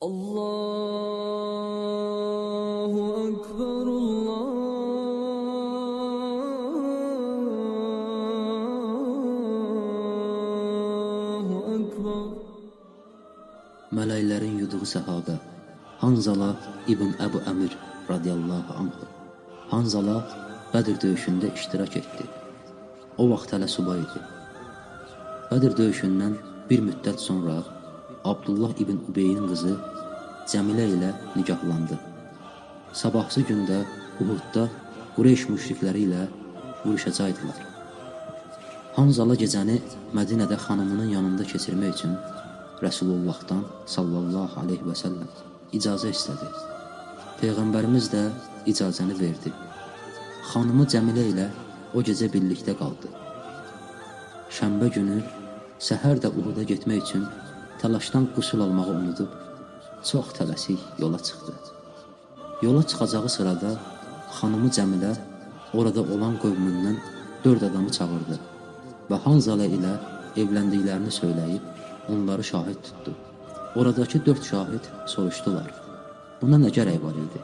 Allahu Akbar Allahu Akbar Mələklərin yuduğu səhabə Hanzala ibn Əbu Əmir radiyallahu anh Hanzala Bədir döyüşündə iştirak etdi. O vaxt hələ subay idi. Bədir döyüşündən bir müddət sonra Abdullah İbn Ubeyin qızı Cəmilə ilə nikahlandı. Sabahsı gündə Uhudda Qureyş müşrikləri ilə vuruşacaqdılar. Hanzala gecəni Mədinədə xanımının yanında keçirmək üçün Rəsulullahdan sallallahu aleyhi və səlləm icazə istədi. Peyğəmbərimiz də icazəni verdi. Xanımı Cəmilə ilə o gecə birlikdə qaldı. Şənbə günü səhər də Uhuda getmək üçün təlaşdan qüsul almağı unudub çox tələsik yola çıxdı. Yola çıxacağı sırada xanımı Cəmilə orada olan qövmündən dörd adamı çağırdı və Hanzala ilə evləndiklərini söyləyib onları şahid tutdu. Oradakı dörd şahid soruşdular. Buna nə gərək var idi?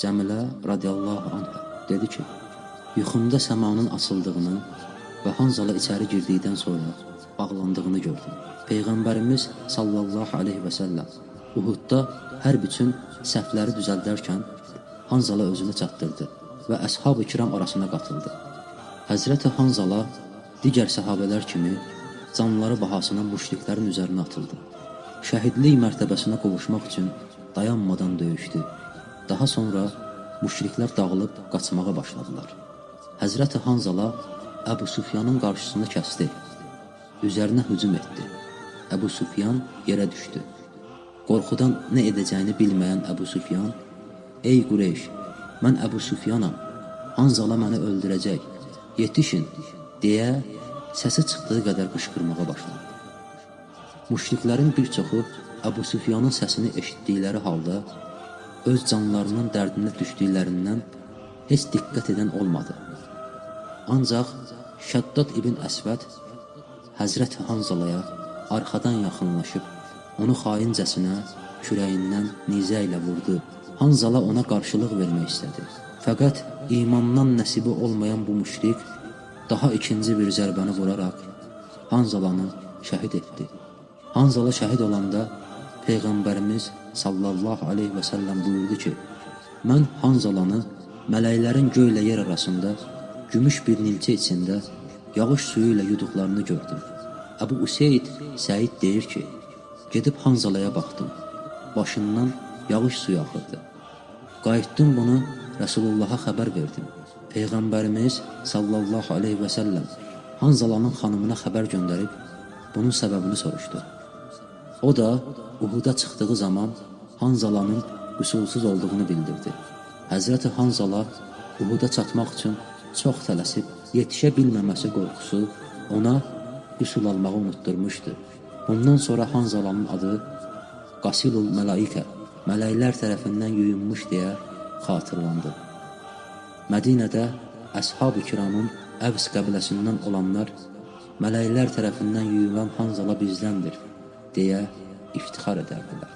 Cəmilə radiyallahu anh dedi ki, yuxumda səmanın açıldığını və Hanzala içəri girdikdən sonra bağlandığını gördüm. Peyğəmbərimiz sallallahu aleyhi və səlləm Uhudda hərb üçün səhvləri düzəldərkən Hanzala özünü çatdırdı və əshab-ı kiram arasına qatıldı. Həzrəti Hanzala digər səhabələr kimi canları bahasına müşriklərin üzərinə atıldı. Şəhidlik mərtəbəsinə qovuşmaq üçün dayanmadan döyüşdü. Daha sonra müşriklər dağılıb qaçmağa başladılar. Həzrəti Hanzala Əbu Sufyanın qarşısını kəsdi. Üzərinə hücum etdi. Əbu Sufyan yerə düşdü. Qorxudan nə edəcəyini bilməyən Əbu Sufyan, "Ey Qureyş, mən Əbu Sufyanam. Hanzala məni öldürəcək. Yetişin!" deyə səsi çıxdığı qədər qışqırmağa başladı. Müşriklərin bir çoxu Əbu Sufyanın səsini eşitdikləri halda öz canlarının dərdinə düşdüklərindən heç diqqət edən olmadı. Ancaq Şəddad ibn Əsvəd Həzrət Hanzalaya arxadan yaxınlaşıb onu xaincəsinə kürəyindən nizə ilə vurdu. Hanzala ona qarşılıq vermək istədi. Fəqət imandan nəsibi olmayan bu müşrik daha ikinci bir zərbəni vuraraq Hanzalanı şəhid etdi. Hanzala şəhid olanda Peyğəmbərimiz sallallahu aleyhi və səlləm buyurdu ki, mən Hanzalanı mələklərin göy ilə yer arasında gümüş bir nilçə içində yağış suyu ilə yuduqlarını gördüm. Əbu Useyd Səid deyir ki, gedib Hanzalaya baxdım. Başından yağış suyu axırdı. Qayıtdım bunu Rəsulullaha xəbər verdim. Peyğəmbərimiz sallallahu aleyhi və səlləm Hanzalanın xanımına xəbər göndərib bunun səbəbini soruşdu. O da Uhuda çıxdığı zaman Hanzalanın qüsulsuz olduğunu bildirdi. Həzrəti Hanzala Uhuda çatmaq üçün çox tələsib yetişə bilməməsi qorxusu ona qüsul almağı unutturmuşdu. Bundan sonra Hanzalanın adı Qasilul Mələikə, mələklər tərəfindən yuyunmuş deyə xatırlandı. Mədinədə əshab-ı kiramın Əvs qəbiləsindən olanlar mələklər tərəfindən yuyulan Hanzala bizdəndir deyə iftixar edərdilər.